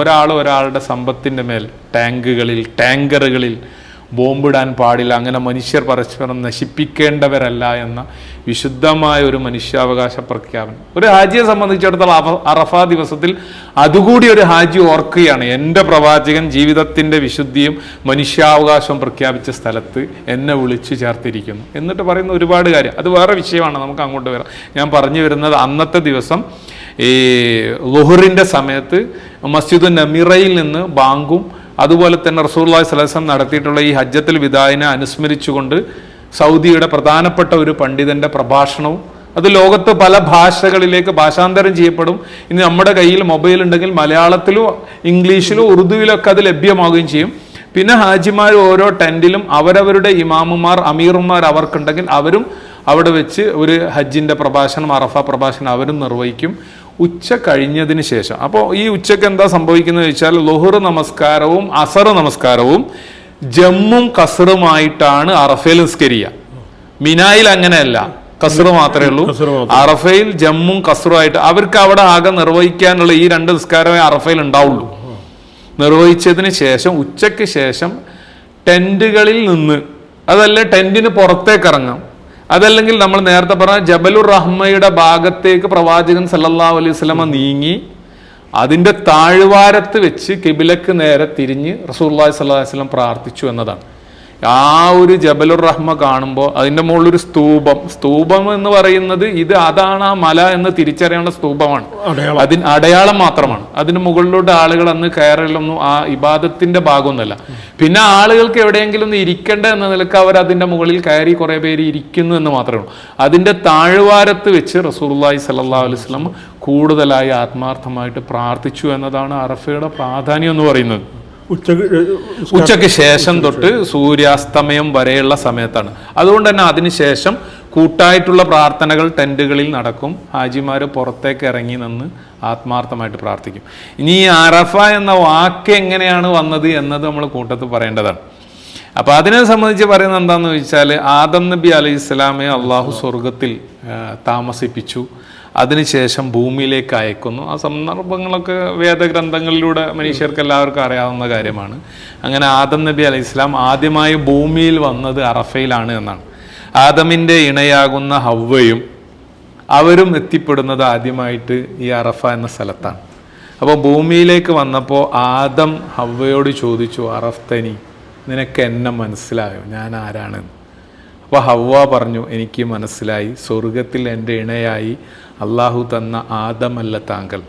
ഒരാൾ ഒരാളുടെ സമ്പത്തിന്റെ മേൽ ടാങ്കുകളിൽ ടാങ്കറുകളിൽ ബോംബിടാൻ പാടില്ല അങ്ങനെ മനുഷ്യർ പരസ്പരം നശിപ്പിക്കേണ്ടവരല്ല എന്ന വിശുദ്ധമായ ഒരു മനുഷ്യാവകാശ പ്രഖ്യാപനം. ഒരു ഹാജിയെ സംബന്ധിച്ചിടത്തോളം അറഫ ദിവസത്തിൽ അതുകൂടി ഒരു ഹാജി ഓർക്കുകയാണ്. എന്റെ പ്രവാചകൻ ജീവിതത്തിന്റെ വിശുദ്ധിയും മനുഷ്യാവകാശവും പ്രഖ്യാപിച്ച സ്ഥലത്ത് എന്നെ വിളിച്ചു ചേർത്തിരിക്കുന്നു. എന്നിട്ട് പറയുന്ന ഒരുപാട് കാര്യം. അത് വേറെ വിഷയമാണ്. നമുക്ക് അങ്ങോട്ട് വരാം. ഞാൻ പറഞ്ഞു വരുന്നത് അന്നത്തെ ദിവസം ഈ ലുഹറിന്റെ സമയത്ത് മസ്ജിദ് നമിറയിൽ നിന്ന് ബാങ്കും അതുപോലെ തന്നെ റസൂർലായ് സലഹം നടത്തിയിട്ടുള്ള ഈ ഹജ്ജത്തിൽ വിദായനെ അനുസ്മരിച്ചുകൊണ്ട് സൗദിയുടെ പ്രധാനപ്പെട്ട ഒരു പണ്ഡിതന്റെ പ്രഭാഷണവും അത് ലോകത്ത് പല ഭാഷകളിലേക്ക് ഭാഷാന്തരം ചെയ്യപ്പെടും. ഇനി നമ്മുടെ കയ്യിൽ മൊബൈൽ ഉണ്ടെങ്കിൽ മലയാളത്തിലോ ഇംഗ്ലീഷിലോ ഉറുദുവിലോ ഒക്കെ അത് ലഭ്യമാവുകയും ചെയ്യും. പിന്നെ ഹാജിമാർ ഓരോ ടെന്റിലും അവരവരുടെ ഇമാമുമാർ അമീറുമാർ അവർക്കുണ്ടെങ്കിൽ അവരും അവിടെ വെച്ച് ഒരു ഹജ്ജിന്റെ പ്രഭാഷണം അറഫ പ്രഭാഷണം അവരും നിർവഹിക്കും. ഉച്ച കഴിഞ്ഞതിന് ശേഷം. അപ്പോൾ ഈ ഉച്ചയ്ക്ക് എന്താ സംഭവിക്കുന്നത് വെച്ചാൽ ലൊഹർ നമസ്കാരവും അസർ നമസ്കാരവും ജമ്മും കസറുമായിട്ടാണ് അറഫയിൽ നിസ്കരിക്കുക മിനായിൽ അങ്ങനെയല്ല. കസർ മാത്രമേ ഉള്ളൂ. അറഫയിൽ ജമ്മും കസറുമായിട്ട് അവർക്ക് അവിടെ ആകെ നിർവഹിക്കാനുള്ള ഈ രണ്ട് നിസ്കാരമേ അറഫയിൽ ഉണ്ടാവുള്ളൂ. നിർവഹിച്ചതിന് ശേഷം ഉച്ചയ്ക്ക് ശേഷം ടെന്റുകളിൽ നിന്ന് അതല്ല ടെന്റിന് പുറത്തേക്ക് ഇറങ്ങാം. അതല്ലെങ്കിൽ നമ്മൾ നേരത്തെ പറഞ്ഞ ജബലുർ റഹ്മയുടെ ഭാഗത്തേക്ക് പ്രവാചകൻ സല്ലാ അലൈഹി വസല്ലമ നീങ്ങി അതിന്റെ താഴ്വാരത്ത് വെച്ച് കിബിലക്ക് നേരെ തിരിഞ്ഞ് സ്വല്ലല്ലാഹു അലൈഹി വസല്ലം പ്രാർത്ഥിച്ചു എന്നതാണ്. ആ ഒരു ജബലുർ റഹ്മ കാണുമ്പോൾ അതിന്റെ മുകളിൽ ഒരു സ്തൂപം. സ്തൂപം എന്ന് പറയുന്നത് ഇത് അതാണ് ആ മല എന്ന് തിരിച്ചറിയാനുള്ള സ്തൂപമാണ്. അതിന് അടയാളം മാത്രമാണ്. അതിന് മുകളിലോട്ട് ആളുകൾ അന്ന് കയറലൊന്നും ആ ഇബാദത്തിന്റെ ഭാഗമൊന്നുമല്ല. പിന്നെ ആളുകൾക്ക് എവിടെയെങ്കിലും ഒന്ന് ഇരിക്കേണ്ട എന്ന നിലയ്ക്ക് അവർ അതിന്റെ മുകളിൽ കയറി കുറെ പേര് ഇരിക്കുന്നു എന്ന് മാത്രമേ ഉള്ളൂ. അതിന്റെ താഴ്വാരത്ത് വെച്ച് റസൂലുള്ളാഹി സ്വല്ലല്ലാഹു അലൈഹി വസല്ലം കൂടുതലായി ആത്മാർത്ഥമായിട്ട് പ്രാർത്ഥിച്ചു എന്നതാണ് അറഫയുടെ പ്രാധാന്യം എന്ന് പറയുന്നത്. ഉച്ചയ്ക്ക് ഉച്ചയ്ക്ക് ശേഷം തൊട്ട് സൂര്യാസ്തമയം വരെയുള്ള സമയത്താണ്. അതുകൊണ്ട് തന്നെ അതിനുശേഷം കൂട്ടായിട്ടുള്ള പ്രാർത്ഥനകൾ ടെന്റുകളിൽ നടക്കും. ഹാജിമാർ പുറത്തേക്ക് ഇറങ്ങി നിന്ന് ആത്മാർത്ഥമായിട്ട് പ്രാർത്ഥിക്കും. ഇനി ഈ അറഫ എന്ന വാക്ക് എങ്ങനെയാണ് വന്നത് എന്നത് നമ്മൾ കൂട്ടത്തിൽ പറയേണ്ടതാണ്. അപ്പോൾ അതിനെ സംബന്ധിച്ച് പറയുന്നത് എന്താണെന്ന് വെച്ചാൽ ആദം നബി അലൈഹി ഇസ്ലാമെ അള്ളാഹു സ്വർഗത്തിൽ താമസിപ്പിച്ചു. അതിനുശേഷം ഭൂമിയിലേക്ക് അയക്കുന്നു. ആ സന്ദർഭങ്ങളൊക്കെ വേദഗ്രന്ഥങ്ങളിലൂടെ മനുഷ്യർക്ക് എല്ലാവർക്കും അറിയാവുന്ന കാര്യമാണ്. അങ്ങനെ ആദം നബി അലൈഹി ഇസ്ലാം ആദ്യമായി ഭൂമിയിൽ വന്നത് അറഫയിലാണ് എന്നാണ്. ആദമിന്റെ ഇണയാകുന്ന ഹവ്വയും അവരും എത്തിപ്പെടുന്നത് ആദ്യമായിട്ട് ഈ അറഫ എന്ന സ്ഥലത്താണ്. അപ്പോൾ ഭൂമിയിലേക്ക് വന്നപ്പോൾ ആദം ഹവ്വയോട് ചോദിച്ചു അറഫ്തനി നിനക്ക് എന്നെ മനസ്സിലായോ? ഞാൻ ആരാണെന്ന്? അപ്പോൾ ഹവ്വ പറഞ്ഞു എനിക്ക് മനസ്സിലായി. സ്വർഗത്തിൽ എന്റെ ഇണയായി. അള്ളാഹു തന്ന ആദമല്ല താങ്കൾ.